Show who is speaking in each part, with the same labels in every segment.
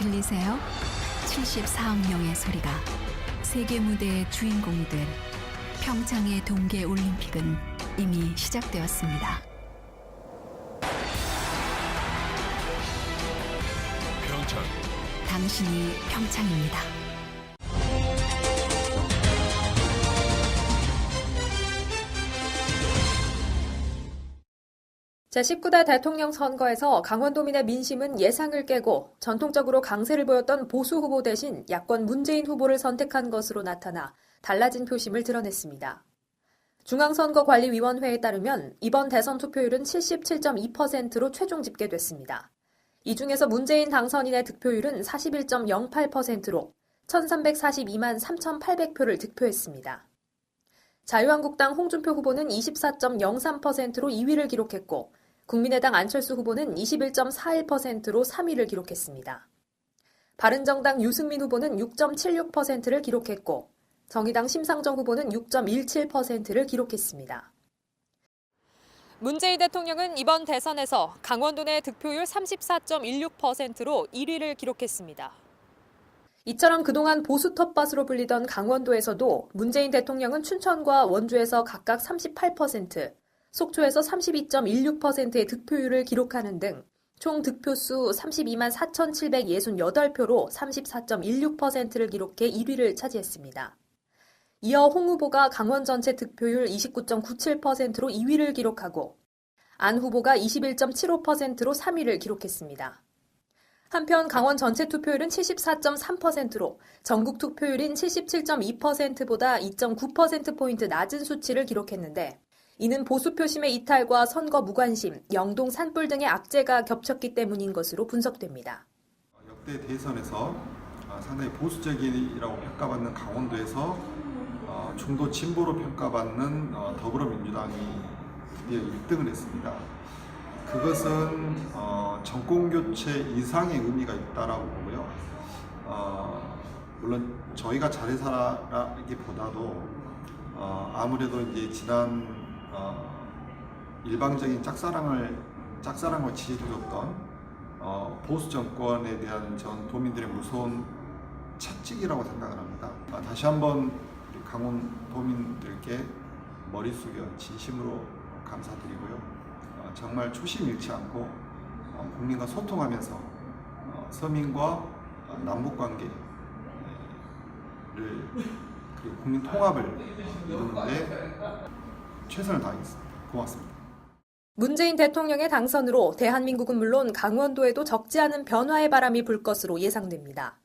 Speaker 1: 들리세요? 74억 명의 소리가 세계 무대의 주인공이 될 평창의 동계 올림픽은 이미 시작되었습니다.
Speaker 2: 평창
Speaker 1: 당신이 평창입니다.
Speaker 3: 제19대 대통령 선거에서 강원도민의 민심은 예상을 깨고 전통적으로 강세를 보였던 보수 후보 대신 야권 문재인 후보를 선택한 것으로 나타나 달라진 표심을 드러냈습니다. 중앙선거관리위원회에 따르면 이번 대선 투표율은 77.2%로 최종 집계됐습니다. 이 중에서 문재인 당선인의 득표율은 41.08%로 1342만 3800표를 득표했습니다. 자유한국당 홍준표 후보는 24.03%로 2위를 기록했고 국민의당 안철수 후보는 21.41%로 3위를 기록했습니다. 바른정당 유승민 후보는 6.76%를 기록했고 정의당 심상정 후보는 6.17%를 기록했습니다. 문재인 대통령은 이번 대선에서 강원도 내 득표율 34.16%로 1위를 기록했습니다. 이처럼 그동안 보수 텃밭으로 불리던 강원도에서도 문재인 대통령은 춘천과 원주에서 각각 38%, 속초에서 32.16%의 득표율을 기록하는 등 총 득표수 32만 4,768표로 34.16%를 기록해 1위를 차지했습니다. 이어 홍 후보가 강원 전체 득표율 29.97%로 2위를 기록하고 안 후보가 21.75%로 3위를 기록했습니다. 한편 강원 전체 투표율은 74.3%로 전국 투표율인 77.2%보다 2.9%포인트 낮은 수치를 기록했는데 이는 보수 표심의 이탈과 선거 무관심, 영동 산불 등의 악재가 겹쳤기 때문인 것으로 분석됩니다.
Speaker 4: 역대 대선에서 어, 상당히 보수적이라고 평가받는 강원도에서 어, 중도 진보로 평가받는 어, 더불어민주당이 드디어 1등을 했습니다. 그것은 어, 정권 교체 이상의 의미가 있다라고 보고요. 어, 물론 저희가 잘해서라기보다도 어, 아무래도 이제 지난 어, 일방적인 짝사랑을 짝사랑을 지지해줬던 어, 보수 정권에 대한 전 도민들의 무서운 채찍이라고 생각을 합니다. 아, 다시 한번 강원 도민들께 머리 숙여 진심으로 감사드리고요. 어, 정말 초심 잃지 않고 어, 국민과 소통하면서 어, 서민과 어, 남북 관계를 그리고 국민 통합을 이루는데 최선을 다하겠습니다. 고맙습니다.
Speaker 3: 문재인 대통령의 당선으로 대한민국은 물론 강원도에도 적지 않은 변화의 바람이 불 것으로 예상됩니다.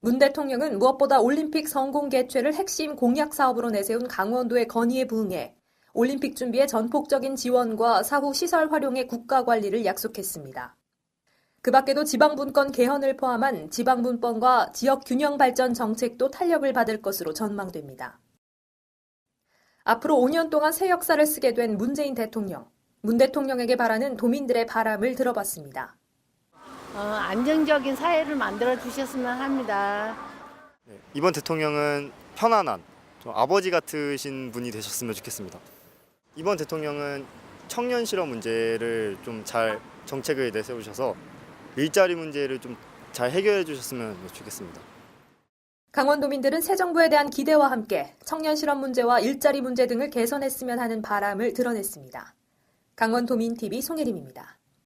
Speaker 3: 문 대통령은 무엇보다 올림픽 성공 개최를 핵심 공약 사업으로 내세운 강원도의 건의에 부응해 올림픽 준비에 전폭적인 지원과 사후 시설 활용의 국가 관리를 약속했습니다. 그 밖에도 지방분권 개헌을 포함한 지방분권과 지역 균형 발전 정책도 탄력을 받을 것으로 전망됩니다. 앞으로 5년 동안 새 역사를 쓰게 된 문재인 대통령. 문 대통령에게 바라는 도민들의 바람을 들어봤습니다.
Speaker 5: 어, 안정적인 사회를 만들어 주셨으면 합니다.
Speaker 6: 네, 이번 대통령은 편안한 좀 아버지 같으신 분이 되셨으면 좋겠습니다. 이번 대통령은 청년 실업 문제를 좀 잘 정책을 내세우셔서 일자리 문제를 좀 잘 해결해 주셨으면 좋겠습니다.
Speaker 3: 강원도민들은 새 정부에 대한 기대와 함께 청년 실업 문제와 일자리 문제 등을 개선했으면 하는 바람을 드러냈습니다. 강원도민TV 송혜림입니다.